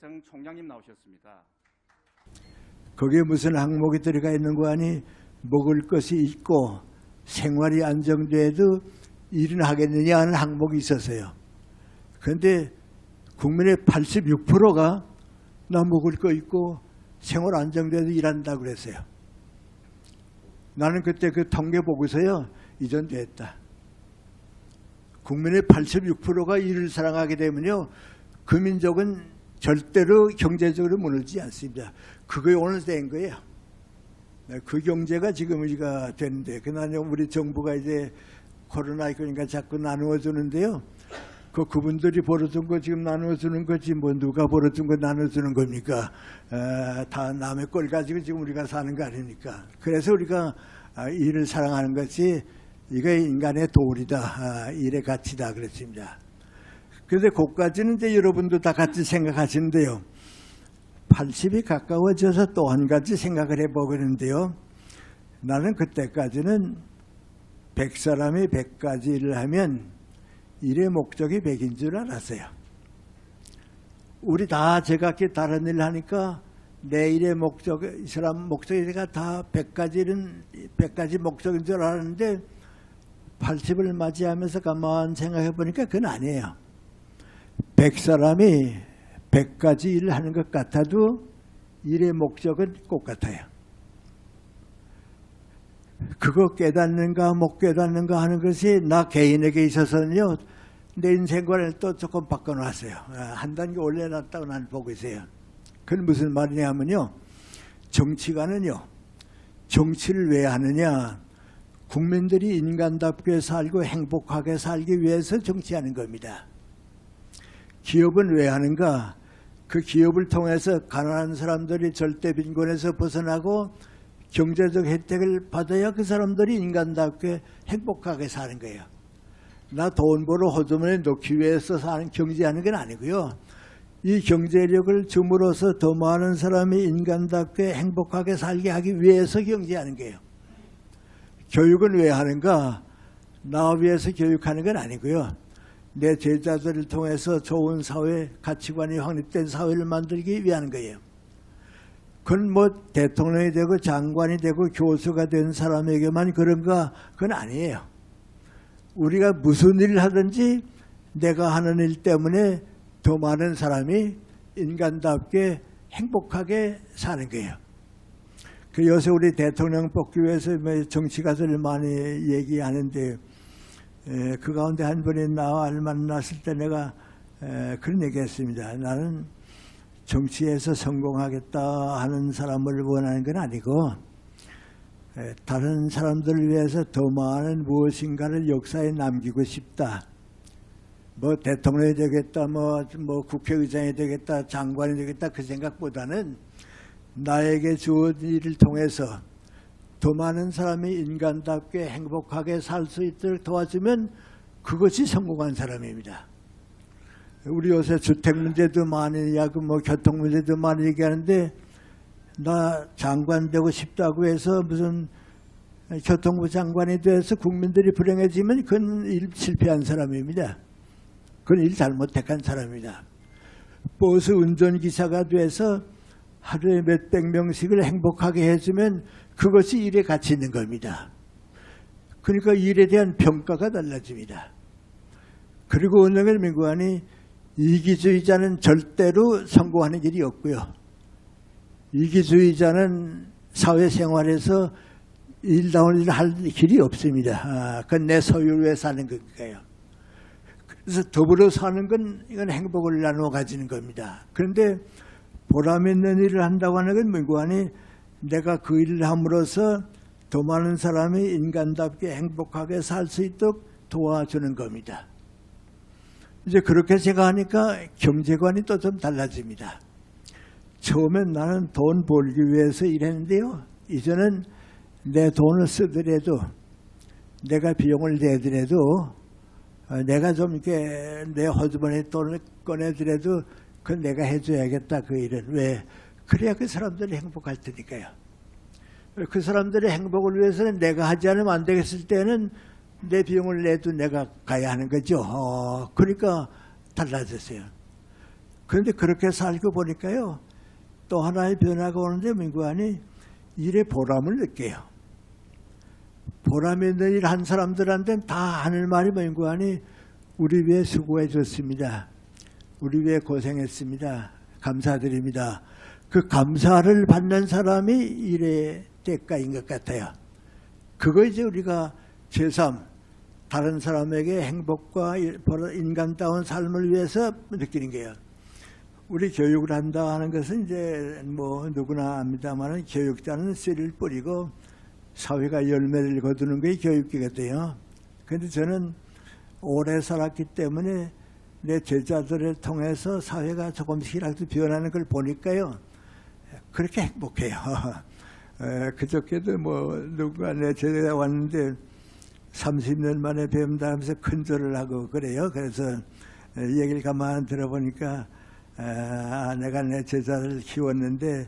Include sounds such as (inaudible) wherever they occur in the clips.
정 총장님 나오셨습니다. 거기에 무슨 항목이 들어가 있는 거 아니 먹을 것이 있고 생활이 안정돼도 일은 하겠느냐 하는 항목이 있었어요. 그런데 국민의 86%가 나 먹을 거 있고 생활 안정돼도 일한다 그랬어요. 나는 그때 그 통계 보고서요 이전됐다. 국민의 86%가 일을 사랑하게 되면요 그 민족은 절대로 경제적으로 무너지지 않습니다. 그게 오늘 된 거예요. 네, 그 경제가 지금 우리가 되는데 그나마 우리 정부가 이제 코로나 그러니까 자꾸 나누어 주는데요. 그 그분들이 벌어준 거 지금 나누어 주는 거지 뭐 누가 벌어준 거 나눠 주는 겁니까? 에, 다 남의 걸 가지고 지금 우리가 사는 거 아닙니까? 그래서 우리가 아, 일을 사랑하는 것이 이게 인간의 도리다, 아, 일의 가치다 그랬습니다. 그런데 그까지는 이제 여러분도 다 같이 생각하시는데요. 80이 가까워져서 또 한 가지 생각을 해보겠는데요. 나는 그때까지는 100사람이 100가지 일을 하면 일의 목적이 100인 줄 알았어요. 우리 다 제각기 다른 일을 하니까 내 일의 목적, 이 사람 목적이가 다 100가지는, 100가지 목적인 줄 알았는데 80을 맞이하면서 가만 생각해 보니까 그건 아니에요. 100사람이 100가지 일을 하는 것 같아도 일의 목적은 똑같아요. 그거 깨닫는가 못 깨닫는가 하는 것이 나 개인에게 있어서는요. 내 인생관을 또 조금 바꿔놨어요. 아, 한 단계 올려놨다고 나는 보고 있어요. 그건 무슨 말이냐 하면요. 정치가는요. 정치를 왜 하느냐. 국민들이 인간답게 살고 행복하게 살기 위해서 정치하는 겁니다. 기업은 왜 하는가? 그 기업을 통해서 가난한 사람들이 절대 빈곤에서 벗어나고 경제적 혜택을 받아야 그 사람들이 인간답게 행복하게 사는 거예요. 나 돈 벌어 호주머니에 넣기 위해서 사는 경제하는 건 아니고요. 이 경제력을 줌으로써 더 많은 사람이 인간답게 행복하게 살게 하기 위해서 경제하는 거예요. 교육은 왜 하는가? 나 위해서 교육하는 건 아니고요. 내 제자들을 통해서 좋은 사회, 가치관이 확립된 사회를 만들기 위한 거예요. 그건 뭐 대통령이 되고 장관이 되고 교수가 된 사람에게만 그런가? 그건 아니에요. 우리가 무슨 일을 하든지 내가 하는 일 때문에 더 많은 사람이 인간답게 행복하게 사는 거예요. 그 요새 우리 대통령 뽑기 위해서 뭐 정치가들 많이 얘기하는데 에, 그 가운데 한 분이 나와 만났을 때 내가 에, 그런 얘기했습니다. 나는 정치에서 성공하겠다 하는 사람을 원하는 건 아니고 에, 다른 사람들을 위해서 더 많은 무엇인가를 역사에 남기고 싶다. 뭐 대통령이 되겠다, 뭐, 뭐 국회의장이 되겠다, 장관이 되겠다 그 생각보다는 나에게 주어진 일을 통해서 더 많은 사람이 인간답게 행복하게 살 수 있도록 도와주면 그것이 성공한 사람입니다. 우리 요새 주택 문제도 많이 얘기하고 뭐 교통 문제도 많이 얘기하는데 나 장관 되고 싶다고 해서 무슨 교통부 장관이 돼서 국민들이 불행해지면 그건 일 실패한 사람입니다. 그건 일 잘못한 사람입니다. 버스 운전기사가 돼서 하루에 몇백 명씩을 행복하게 해주면 그것이 일에 가치 있는 겁니다. 그러니까 일에 대한 평가가 달라집니다. 그리고 은행을 민구하니 이기주의자는 절대로 성공하는 일이 없고요. 이기주의자는 사회생활에서 일다운 일을 할 길이 없습니다. 아, 그건 내 소유를 위해 사는 거니까요. 그래서 더불어 사는 건 이건 행복을 나누어 가지는 겁니다. 그런데 보람 있는 일을 한다고 하는 건 민구하니 내가 그 일을 함으로써 더 많은 사람이 인간답게 행복하게 살 수 있도록 도와주는 겁니다. 이제 그렇게 제가 하니까 경제관이 또 좀 달라집니다. 처음엔 나는 돈 벌기 위해서 일했는데요. 이제는 내 돈을 쓰더라도 내가 비용을 내더라도 어, 내가 좀 이렇게 내 호주머니 돈을 꺼내더라도 그건 내가 해줘야겠다 그 일은 왜 그래야 그 사람들이 행복할 테니까요. 그 사람들의 행복을 위해서는 내가 하지 않으면 안 되겠을 때는 내 비용을 내도 내가 가야 하는 거죠. 어, 그러니까 달라졌어요. 그런데 그렇게 살고 보니까요. 또 하나의 변화가 오는데 민구안이 일의 보람을 느껴요. 보람 있는 일 한 사람들한테는 다 하는 말이 민구안이 우리 위해 수고해 줬습니다. 우리 위해 고생했습니다. 감사드립니다. 그 감사를 받는 사람이 일의 대가인 것 같아요. 그거 이제 우리가 제3 다른 사람에게 행복과 일- 인간다운 삶을 위해서 느끼는 거예요. 우리 교육을 한다 하는 것은 이제 뭐 누구나 압니다만 교육자는 씨를 뿌리고 사회가 열매를 거두는 게 교육이거든요. 그런데 저는 오래 살았기 때문에 내 제자들을 통해서 사회가 조금씩이라도 변하는 걸 보니까요. 그렇게 행복해요. (laughs) 에, 그저께도 뭐 누가 내 제자 왔는데 30년 만에 뵙다 하면서 큰절을 하고 그래요. 그래서 에, 얘기를 가만 들어보니까 아, 내가 내 제자를 키웠는데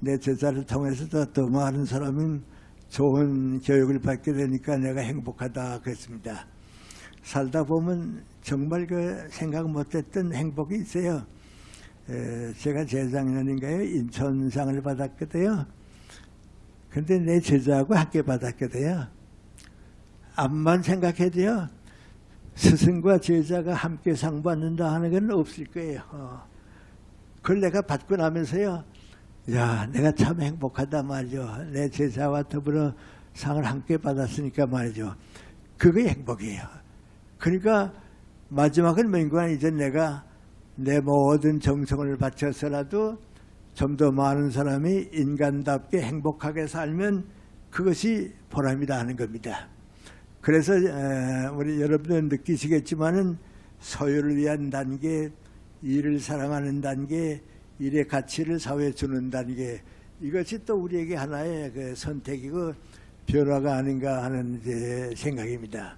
내 제자를 통해서도 더 많은 사람은 좋은 교육을 받게 되니까 내가 행복하다 그랬습니다. 살다 보면 정말 그 생각 못했던 행복이 있어요. 에, 제가 재작년인가요? 인천상을 받았거든요. 근데 내 제자하고 함께 받았거든요. 암만 생각해도요. 스승과 제자가 함께 상 받는다 하는 건 없을 거예요. 어. 그걸 내가 받고 나면서요. 야, 내가 참 행복하다 말이죠. 내 제자와 더불어 상을 함께 받았으니까 말이죠. 그게 행복이에요. 그러니까 마지막은 명구한 이제 내가 내 모든 정성을 바쳐서라도 좀 더 많은 사람이 인간답게 행복하게 살면 그것이 보람이다 하는 겁니다. 그래서 에, 우리 여러분들 느끼시겠지만은 소유를 위한 단계, 일을 사랑하는 단계, 일의 가치를 사회에 주는 단계 이것이 또 우리에게 하나의 그 선택이고 변화가 아닌가 하는 이제 생각입니다.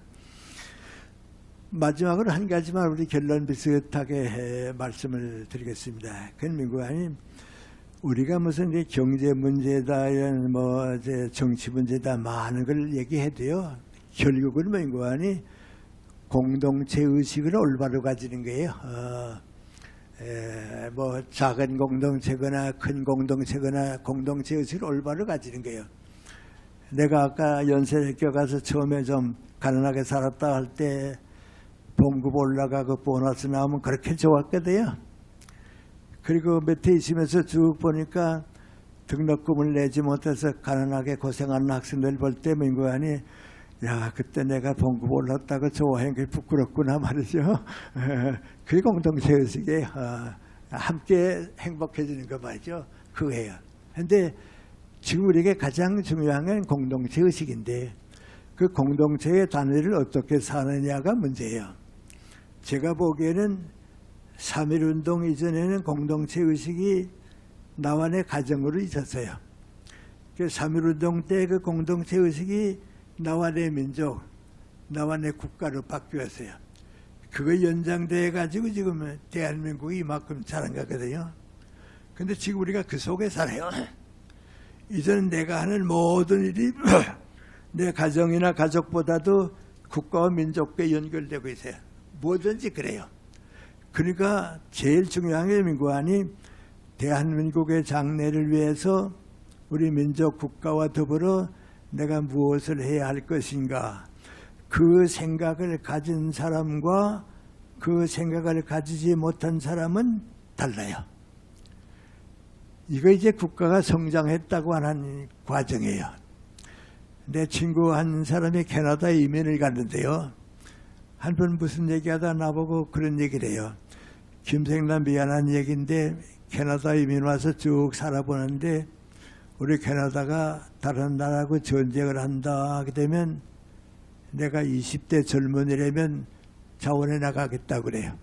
마지막으로 한 가지만 우리 결론 비슷하게 해 말씀을 드리겠습니다. ken민구아님 우리가 무슨 이제 경제 문제다 이런 뭐 이제 정치 문제다 많은 걸 얘기해도요. 결국은 민구아니 공동체 의식을 올바로 가지는 거예요. 어, 에, 뭐 작은 공동체거나 큰 공동체거나 공동체 의식을 올바로 가지는 거예요. 내가 아까 연세대학교 가서 처음에 좀 가난하게 살았다 할 때 봉급 올라가고 보너스 나오면 그렇게 좋았거든요. 그리고 밑에 있으면서 쭉 보니까 등록금을 내지 못해서 가난하게 고생하는 학생들 볼 때 민구안이 야 그때 내가 봉급 올랐다고 좋아하는 게 부끄럽구나 (laughs) 말이죠. (laughs) 그게 공동체 의식에 어, 함께 행복해지는 거 말이죠. 그거예요. 근데 지금 우리에게 가장 중요한 건 공동체 의식인데 그 공동체의 단위를 어떻게 사느냐가 문제예요. 제가 보기에는 3.1운동 이전에는 공동체 의식이 내 가정으로 있었어요. 그 3.1운동 때 그 공동체 의식이 내 민족, 내 국가로 바뀌었어요. 그거 연장돼 가지고 지금 대한민국이 이만큼 자란 거거든요. 근데 지금 우리가 그 속에 살아요. 이제는 내가 하는 모든 일이 (clears throat) 내 가정이나 가족보다도 국가와 민족과 연결되고 있어요. 뭐든지 그래요. 그러니까 제일 중요한 게 민구안이 대한민국의 장래를 위해서 우리 민족 국가와 더불어 내가 무엇을 해야 할 것인가 그 생각을 가진 사람과 그 생각을 가지지 못한 사람은 달라요. 이거 이제 국가가 성장했다고 하는 과정이에요. 내 친구 한 사람이 캐나다 이민을 갔는데요. 한번 무슨 얘기하다 나보고 그런 얘기를 해요. 김생남 미안한 얘기인데 캐나다 이민 와서 쭉 살아보는데 우리 캐나다가 다른 나라하고 전쟁을 한다 하게 되면 내가 20대 젊은이라면 자원에 나가겠다 그래요.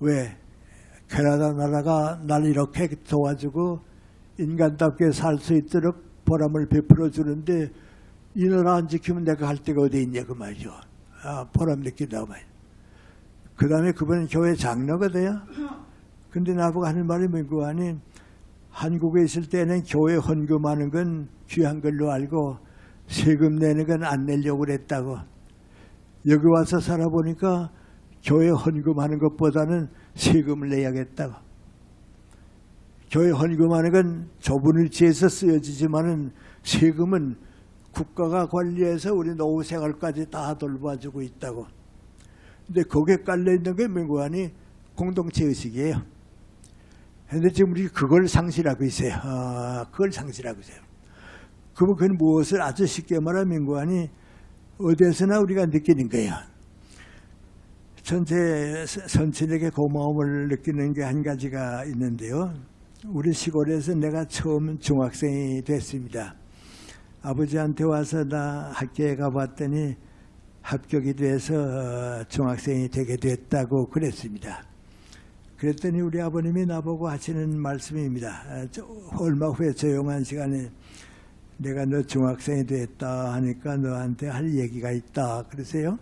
왜? 캐나다 나라가 날 이렇게 도와주고 인간답게 살 수 있도록 보람을 베풀어 주는데 이 나라 안 지키면 내가 할 데가 어디 있냐 그 말이죠. 아, 보람 느낀다고 말이죠. 그 다음에 그분은 교회 장로거든요. 근데 나보고 하는 말이 뭔고 하니 한국에 있을 때는 교회 헌금하는 건 귀한 걸로 알고 세금 내는 건 안 내려고 그랬다고. 여기 와서 살아보니까 교회 헌금하는 것보다는 세금을 내야겠다고. 교회 헌금하는 건 좁은 위치에서 쓰여지지만은 세금은 국가가 관리해서 우리 노후 생활까지 다 돌봐주고 있다고. 근데 거기에 깔려 있는 게 민구안이 공동체 의식이에요. 근데 지금 우리 그걸 상실하고 있어요. 아, 그걸 상실하고 있어요. 그러면 그건 무엇을 아주 쉽게 말하면 민구안이 어디에서나 우리가 느끼는 거예요. 전체 선친에게 고마움을 느끼는 게 한 가지가 있는데요. 우리 시골에서 내가 처음 중학생이 됐습니다. 아버지한테 와서 나 학교에 가봤더니 합격이 돼서 어, 중학생이 되게 됐다고 그랬습니다. 그랬더니 우리 아버님이 나보고 하시는 말씀입니다. 아, 저 얼마 후에 조용한 시간에 내가 너 중학생이 됐다 하니까 너한테 할 얘기가 있다 그러세요.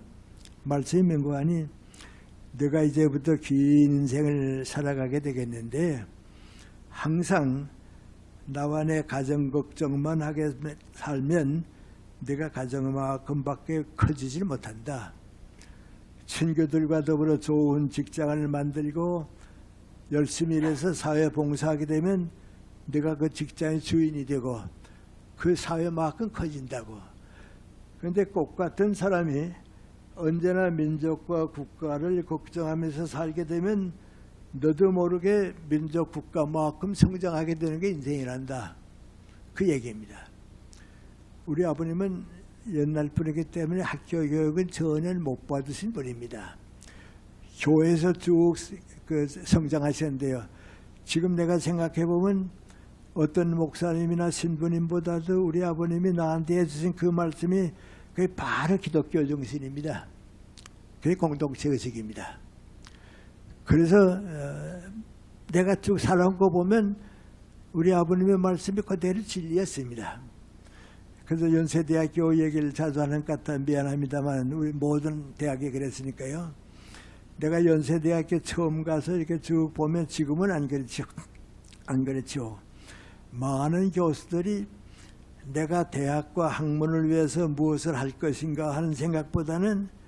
말씀이 맹고하니 내가 이제부터 긴 인생을 살아가게 되겠는데 항상 나와 내 가정 걱정만 하게 살면 내가 가정만큼밖에 커지질 못한다. 친구들과 더불어 좋은 직장을 만들고 열심히 일해서 사회 봉사하게 되면 내가 그 직장의 주인이 되고 그 사회만큼 커진다고. 그런데 꽃 같은 사람이 언제나 민족과 국가를 걱정하면서 살게 되면 너도 모르게 민족 국가만큼 성장하게 되는 게 인생이란다. 그 얘기입니다. 우리 아버님은 옛날 분이기 때문에 학교 교육은 전혀 못 받으신 분입니다. 교회에서 쭉그 성장하셨는데요. 지금 내가 생각해 보면 어떤 목사님이나 신부님보다도 우리 아버님이 나한테 해주신 그 말씀이 그게 바로 기독교 정신입니다. 그게 공동체 의식입니다. 그래서 어, 내가 쭉 살아온 거 보면 우리 아버님의 말씀이 그대로 진리였습니다. 그래서 연세대학교 얘기를 자주 하는 것 같아 미안합니다만 우리 모든 대학이 그랬으니까요. 내가 연세대학교 처음 가서 이렇게 쭉 보면 지금은 안 그렇죠. 안 그렇죠. 많은 교수들이 내가 대학과 학문을 위해서 무엇을 할 것인가 하는 생각보다는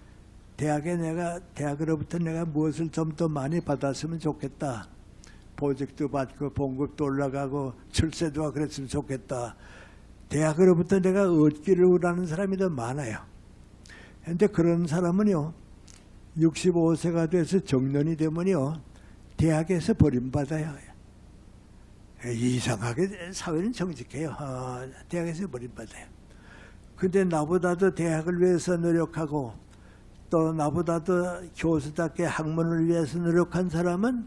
대학에 내가 대학으로부터 내가 무엇을 좀 더 많이 받았으면 좋겠다. 보직도 받고 봉급도 올라가고 출세도 그랬으면 좋겠다. 대학으로부터 내가 얻기를 원하는 사람이 더 많아요. 그런데 그런 사람은요, 65세가 돼서 정년이 되면요, 대학에서 버림받아요. 이상하게 사회는 정직해요. 어, 대학에서 버림받아요. 근데 나보다도 대학을 위해서 노력하고 또 나보다도 교수답게 학문을 위해서 노력한 사람은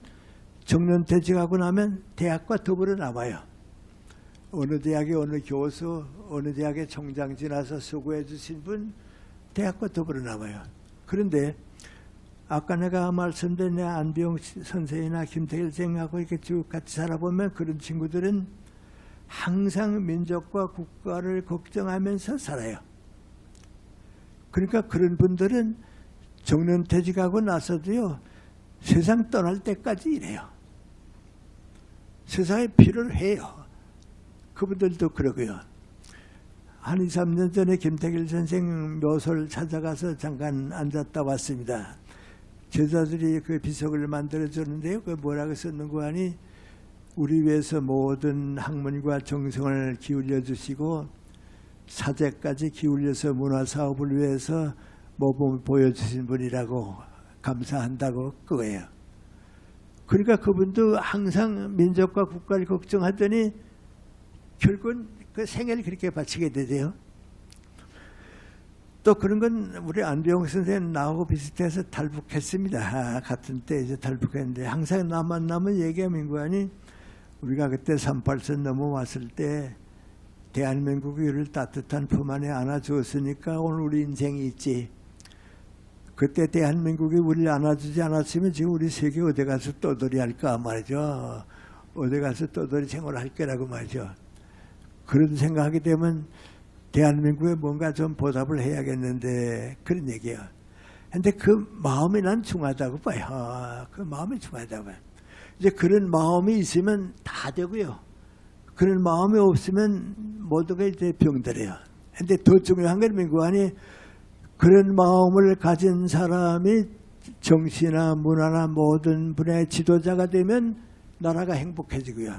정년퇴직하고 나면 대학과 더불어 남아요. 어느 대학의 어느 교수, 어느 대학의 총장 지나서 수고해 주신 분 대학과 더불어 남아요. 그런데 아까 내가 말씀드린 안비용 선생이나 김태일 선생하고 이렇게 쭉 같이 살아보면 그런 친구들은 항상 민족과 국가를 걱정하면서 살아요. 그러니까 그런 분들은 정년퇴직하고 나서도요 세상 떠날 때까지 일해요. 세상에 필요를 해요. 그분들도 그러고요. 한 2, 3년 전에 김태길 선생 묘소를 찾아가서 잠깐 앉았다 왔습니다. 제자들이 그 비석을 만들어 줬는데요. 그 뭐라고 썼는고 하니 우리 위해서 모든 학문과 정성을 기울여 주시고 사제까지 기울여서 문화 사업을 위해서 모범을 보여주신 분이라고 감사한다고 그거예요. 그러니까 그분도 항상 민족과 국가를 걱정하더니 결국은 그 생애를 그렇게 바치게 되세요. 또 그런 건 우리 안병 선생님 나하고 비슷해서 탈북했습니다. 아, 같은 때 이제 탈북했는데 항상 나만 나면 얘기하면 거아니 우리가 그때 38선 넘어왔을 때 대한민국이 우리를 따뜻한 품 안에 안아주었으니까 오늘 우리 인생이 있지. 그때 대한민국이 우리를 안아주지 않았으면 지금 우리 세계 어디 가서 떠돌이 할까 말이죠. 어디 가서 떠돌이 생활할 거라고 말이죠. 그런 생각하게 되면 대한민국에 뭔가 좀 보답을 해야겠는데 그런 얘기예요. 근데 그 마음이 난 중하다고 봐요. 아, 그 마음이 중하다고 봐요. 이제 그런 마음이 있으면 다 되고요. 그런 마음이 없으면 모두가 이제 병들어요. 근데 더 중요한 건 민구안이 그런 마음을 가진 사람이 정치나 문화나 모든 분야의 지도자가 되면 나라가 행복해지고요.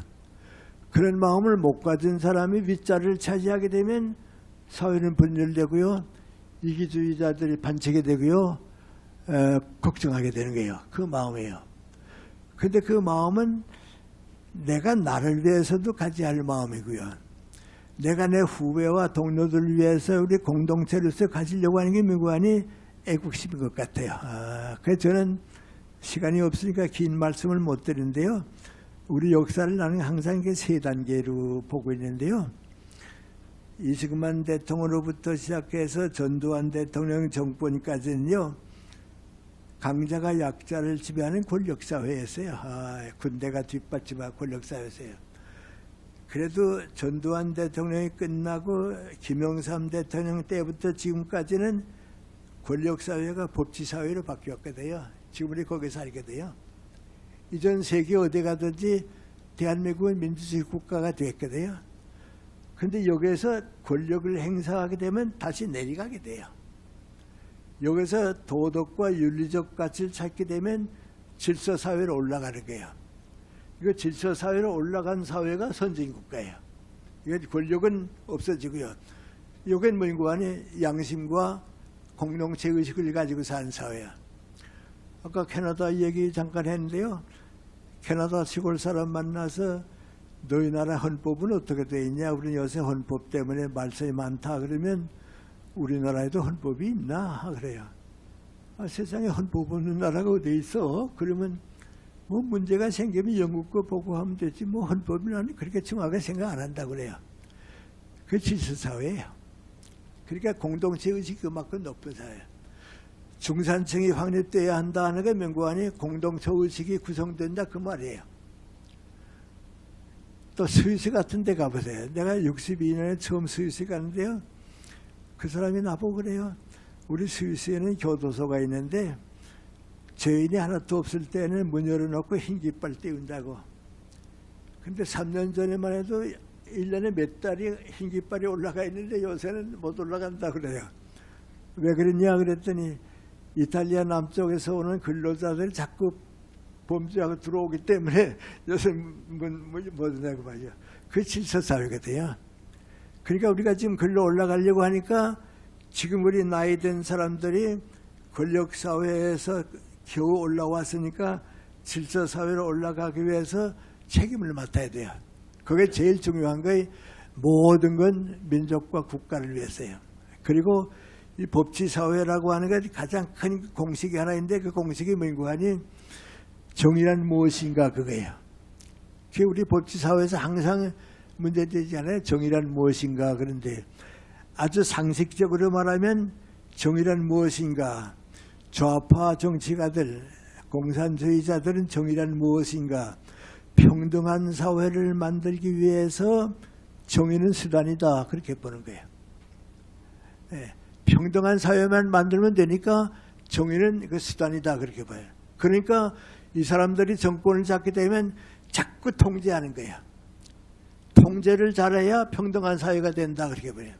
그런 마음을 못 가진 사람이 윗자리를 차지하게 되면 사회는 분열되고요. 이기주의자들이 반칙이 되고요. 에, 걱정하게 되는 거예요. 그 마음이에요. 근데 그 마음은 내가 나를 위해서도 가지 할 마음이고요. 내가 내 후배와 동료들을 위해서 우리 공동체로서 가지려고 하는 게 민구안이 애국심인 것 같아요. 아, 그래서 저는 시간이 없으니까 긴 말씀을 못 드리는데요. 우리 역사를 나는 항상 이게 세 단계로 보고 있는데요. 이승만 대통령으로부터 시작해서 전두환 대통령 정권까지는요. 강자가 약자를 지배하는 권력사회였어요. 아, 군대가 뒷받침하고 권력사회였어요. 그래도 전두환 대통령이 끝나고 김영삼 대통령 때부터 지금까지는 권력사회가 법치사회로 바뀌었거든요. 지금 우리 거기 살게 돼요. 이전 세계 어디 가든지 대한민국은 민주주의 국가가 됐거든요. 근데 여기에서 권력을 행사하게 되면 다시 내려가게 돼요. 여기서 도덕과 윤리적 가치를 찾게 되면 질서 사회로 올라가는 거예요. 이거 질서 사회로 올라간 사회가 선진 국가예요. 이거 권력은 없어지고요. 이건 하니 양심과 공동체 의식을 가지고 사는 사회야. 아까 캐나다 얘기 잠깐 했는데요. 캐나다 시골 사람 만나서 너희 나라 헌법은 어떻게 돼 있냐? 우리 요새 헌법 때문에 말썽이 많다 그러면 우리나라에도 헌법이 있나 그래요. 아, 세상에 헌법 없는 나라가 어디 있어? 그러면 뭐 문제가 생기면 영국 거 보고 하면 되지 뭐 헌법이라니 그렇게 정확하게 생각 안 한다 그래요. 그 질서사회예요. 그러니까 공동체 의식이 그만큼 높은 사회. 중산층이 확립돼야 한다 하는 게 명구안이 공동체 의식이 구성된다 그 말이에요. 또 스위스 같은 데 가보세요. 내가 62년에 처음 스위스 갔는데요. 그 사람이 나보고 그래요. 우리 스위스에는 교도소가 있는데 죄인이 하나도 없을 때는 문 열어놓고 흰 깃발 띄운다고. 근데 3년 전에만 해도 1년에 몇 달이 흰 깃발이 올라가 있는데 요새는 못 올라간다 그래요. 왜 그랬냐 그랬더니 이탈리아 남쪽에서 오는 근로자들 자꾸 범죄하고 들어오기 때문에 (laughs) 요새 못 온다고 말이야. 그 질서 사회거든요. 그러니까 우리가 지금 글로 올라가려고 하니까 지금 우리 나이 든 사람들이 권력 사회에서 겨우 올라왔으니까 질서 사회로 올라가기 위해서 책임을 맡아야 돼요. 그게 제일 중요한 거이 모든 건 민족과 국가를 위해서요. 그리고 이 법치 사회라고 하는 게 가장 큰 공식이 하나 있는데 그 공식이 뭔고 하니 정의란 무엇인가 그거예요. 그게 우리 법치 사회에서 항상 문제되지 않아요. 정의란 무엇인가 그런데 아주 상식적으로 말하면 정의란 무엇인가 좌파 정치가들 공산주의자들은 정의란 무엇인가 평등한 사회를 만들기 위해서 정의는 수단이다 그렇게 보는 거예요. 네. 평등한 사회만 만들면 되니까 정의는 그 수단이다 그렇게 봐요. 그러니까 이 사람들이 정권을 잡게 되면 자꾸 통제하는 거예요. 통제를 잘해야 평등한 사회가 된다 그렇게 봐요.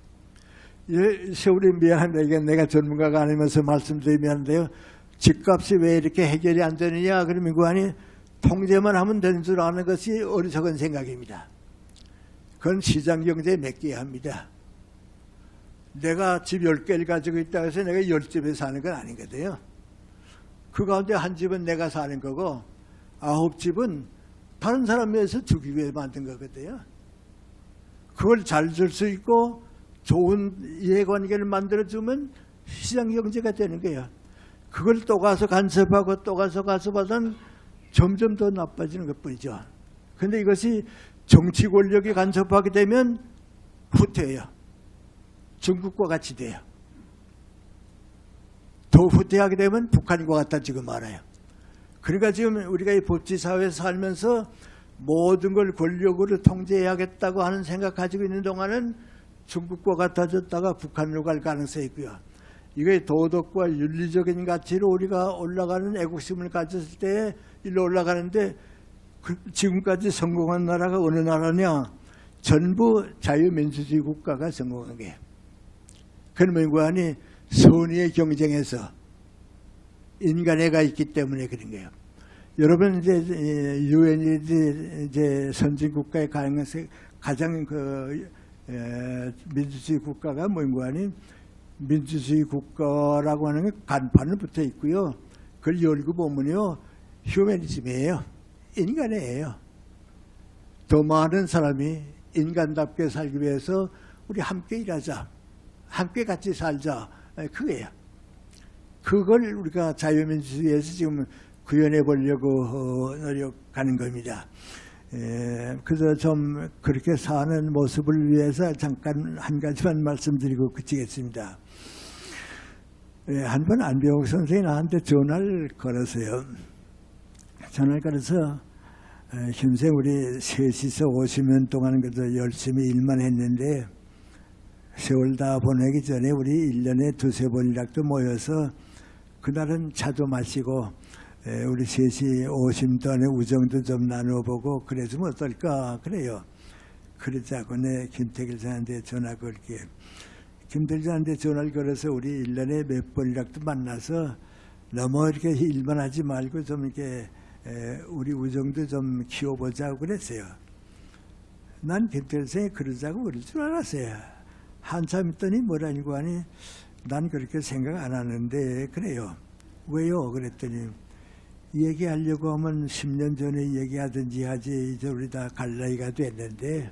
예, 세월이 미안한데 이게 내가 전문가가 아니면서 말씀드리면데요. 집값이 왜 이렇게 해결이 안 되느냐 그러면 그 아니 통제만 하면 되는 줄 아는 것이 어리석은 생각입니다. 그건 시장 경제에 맡겨야 합니다. 내가 집 10개를 가지고 있다고 해서 내가 10집에 사는 건 아니거든요. 그 가운데 한 집은 내가 사는 거고 아홉 집은 다른 사람 위해서 주기 위해 만든 거거든요. 그걸 잘 줄 수 있고 좋은 이해관계를 만들어주면 시장 경제가 되는 거예요. 그걸 또 가서 간섭하고 또 가서 간섭하면 점점 더 나빠지는 것 뿐이죠. 근데 이것이 정치 권력이 간섭하게 되면 후퇴해요. 중국과 같이 돼요. 더 후퇴하게 되면 북한과 같다 지금 알아요. 그러니까 지금 우리가 이 법치사회에 살면서 모든 걸 권력으로 통제해야겠다고 하는 생각 가지고 있는 동안은 중국과 같아졌다가 북한으로 갈 가능성이 있고요. 이게 도덕과 윤리적인 가치로 우리가 올라가는 애국심을 가졌을 때 일로 올라가는데 그 지금까지 성공한 나라가 어느 나라냐? 전부 자유민주주의 국가가 성공한 거예요. 그러면 뭐하니 선의의 경쟁에서 인간애가 있기 때문에 그런 거예요. 여러분 이제 유엔이 이제 선진 국가에 가는 것에 가장 그 에, 민주주의 국가가 뭔고 하니 민주주의 국가라고 하는 게 간판은 붙어 있고요. 그걸 열고 보면요 휴머니즘이에요. 인간애예요. 더 많은 사람이 인간답게 살기 위해서 우리 함께 일하자. 함께 같이 살자. 에, 그거예요. 그걸 우리가 자유민주주의에서 지금 구현해 보려고 어, 노력하는 겁니다. 에, 그래서 좀 그렇게 사는 모습을 위해서 잠깐 한 가지만 말씀드리고 그치겠습니다. 예, 한번 안병욱 선생이 나한테 전화를 걸었어요. 전화를 걸어서 에, 현생 우리 셋이서 50년 동안 그저 열심히 일만 했는데 세월 다 보내기 전에 우리 1년에 두세 번이라도 모여서 그날은 차도 마시고 에, 우리 셋이 오심돈의 우정도 좀 나눠보고 그래주면 어떨까 그래요. 그러자고 내 김태길 선한테 전화 걸게. 김태길 선한테 전화를 걸어서 우리 1년에 몇 번이라도 만나서 너무 이렇게 일만 하지 말고 좀 이렇게 에, 우리 우정도 좀 키워보자고 그랬어요. 난 김태길 선생이 그러자고 그럴 줄 알았어요. 한참 있더니 뭐라니고 하니 난 그렇게 생각 안 하는데 그래요. 왜요? 그랬더니 얘기하려고 하면 10년 전에 얘기하든지 하지 이제 우리 다 갈 나이가 됐는데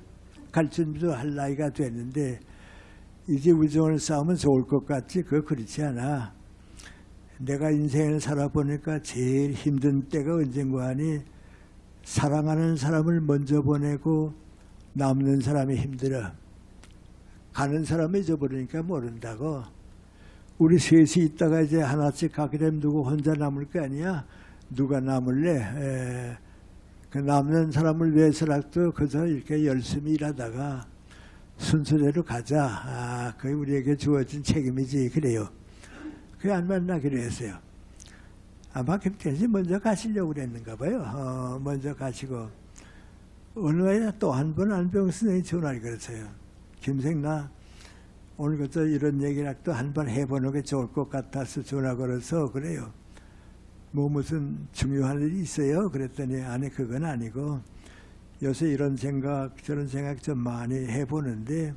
갈 준비도 할 나이가 됐는데 이제 우정을 싸우면 좋을 것 같지 그거 그렇지 않아. 내가 인생을 살아보니까 제일 힘든 때가 언젠가 하니 사랑하는 사람을 먼저 보내고 남는 사람이 힘들어. 가는 사람이 잊어버리니까 모른다고. 우리 셋이 있다가 이제 하나씩 가게 되면 누구 혼자 남을 거 아니야? 누가 남을래? 에, 그 남는 사람을 위해서라도 그저 이렇게 열심히 일하다가 순서대로 가자. 아, 그게 우리에게 주어진 책임이지. 그래요. 그게 안 만나기로 했어요. 아마 김태씨 먼저 가시려고 그랬는가 봐요. 어, 먼저 가시고. 어느 날에 또 한 번 안병 선생이 전화를 걸었어요. 김생 나 오늘 그저 이런 얘기라도 한번 해보는 게 좋을 것 같아서 전화 걸어서 그래요. 뭐 무슨 중요한 일이 있어요? 그랬더니 아니 그건 아니고 요새 이런 생각 저런 생각 좀 많이 해보는데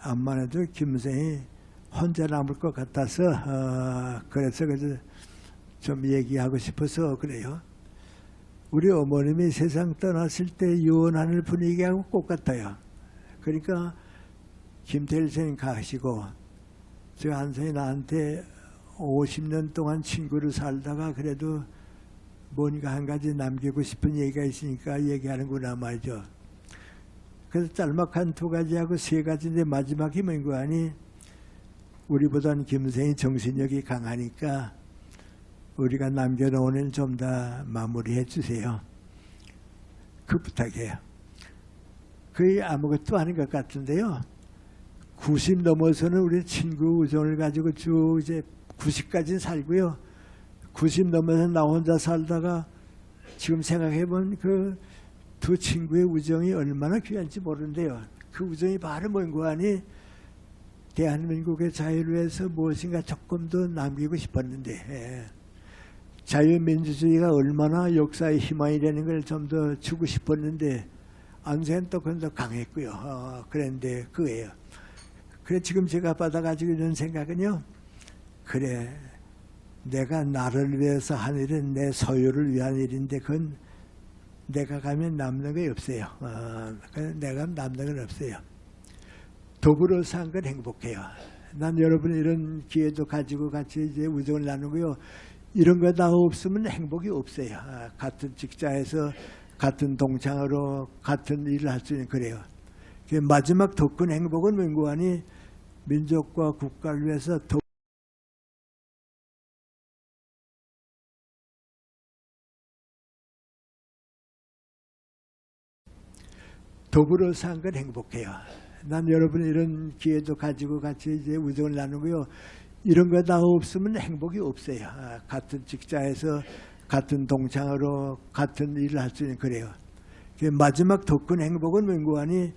암만 해도 김생이 혼자 남을 것 같아서 어, 그래서 그저 좀 얘기하고 싶어서 그래요. 우리 어머님이 세상 떠났을 때 유언하는 분위기하고 똑같아요. 그러니까 김태일 선생님 가시고 저 한선이 나한테 50년 동안 친구를 살다가 그래도 뭔가 한 가지 남기고 싶은 얘기가 있으니까 얘기하는구나 말이죠. 그래서 짤막한 두 가지하고 세 가지인데 마지막이 뭔가 하니 우리보다는 김선생이 정신력이 강하니까 우리가 남겨놓은 좀더 마무리해 주세요. 그 부탁이에요. 거의 아무것도 아닌 것 같은데요. 90 넘어서는 우리 친구 우정을 가지고 쭉 이제 90까지는 살고요. 90 넘어서 나 혼자 살다가 지금 생각해보면 그 두 친구의 우정이 얼마나 귀한지 모르는데요. 그 우정이 바로 뭔고 하니 대한민국의 자유를 위해서 무엇인가 조금 더 남기고 싶었는데 예. 자유민주주의가 얼마나 역사의 희망이 되는 걸 좀 더 주고 싶었는데 안세는 또 그건 더 강했고요. 어, 그랬는데 그거예요. 그래 지금 제가 받아가지고 이런 생각은요. 그래 내가 나를 위해서 한 일은 내 소유를 위한 일인데 그건 내가 가면 남는 게 없어요. 어, 내가 남는 건 없어요. 더불어 산건 행복해요. 난 여러분 이런 기회도 가지고 같이 이제 우정을 나누고요. 이런 거 다 없으면 행복이 없어요. 아, 같은 직장에서 같은 동창으로 같은 일을 할 수 있는 그래요. 그 마지막 더 큰 행복은 뭔고하니 민족과 국가를 위해서 더 더불어 산건 행복해요. 난 여러분 이런 기회도 가지고 같이 이제 우정을 나누고요. 이런 거 다 없으면 행복이 없어요. 아, 같은 직장에서 같은 동창으로 같은 일을 할수 있는 그래요. 그 마지막 더 큰 행복은 뭔고하니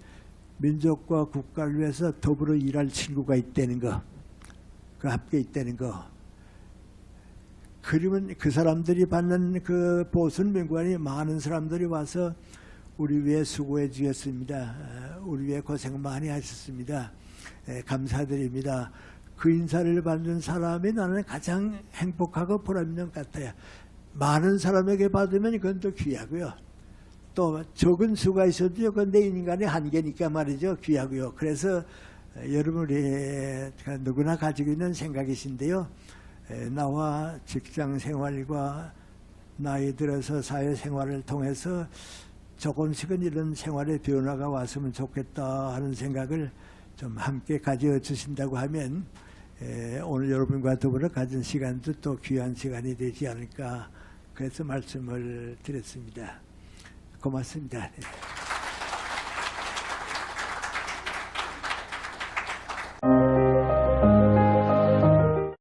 민족과 국가를 위해서 더불어 일할 친구가 있다는 거, 그 함께 있다는 거. 그러면 그 사람들이 받는 그 보선 명관이 많은 사람들이 와서 우리 위해 수고해 주셨습니다. 어, 우리 위해 고생 많이 하셨습니다. 에, 감사드립니다. 그 인사를 받는 사람이 나는 가장 행복하고 보람 있는 것 같아요. 많은 사람에게 받으면 그건 또 귀하고요. 또 적은 수가 있어도 그건 내 인간의 한계니까 말이죠. 귀하고요. 그래서 어, 여러분이 그 누구나 가지고 있는 생각이신데요. 에, 나와 직장 생활과 나이 들어서 사회 생활을 통해서 조금씩은 이런 생활의 변화가 왔으면 좋겠다 하는 생각을 좀 함께 가져 주신다고 하면 에, 오늘 여러분과 더불어 가진 시간도 또 귀한 시간이 되지 않을까 그래서 말씀을 드렸습니다. 고맙습니다. 네.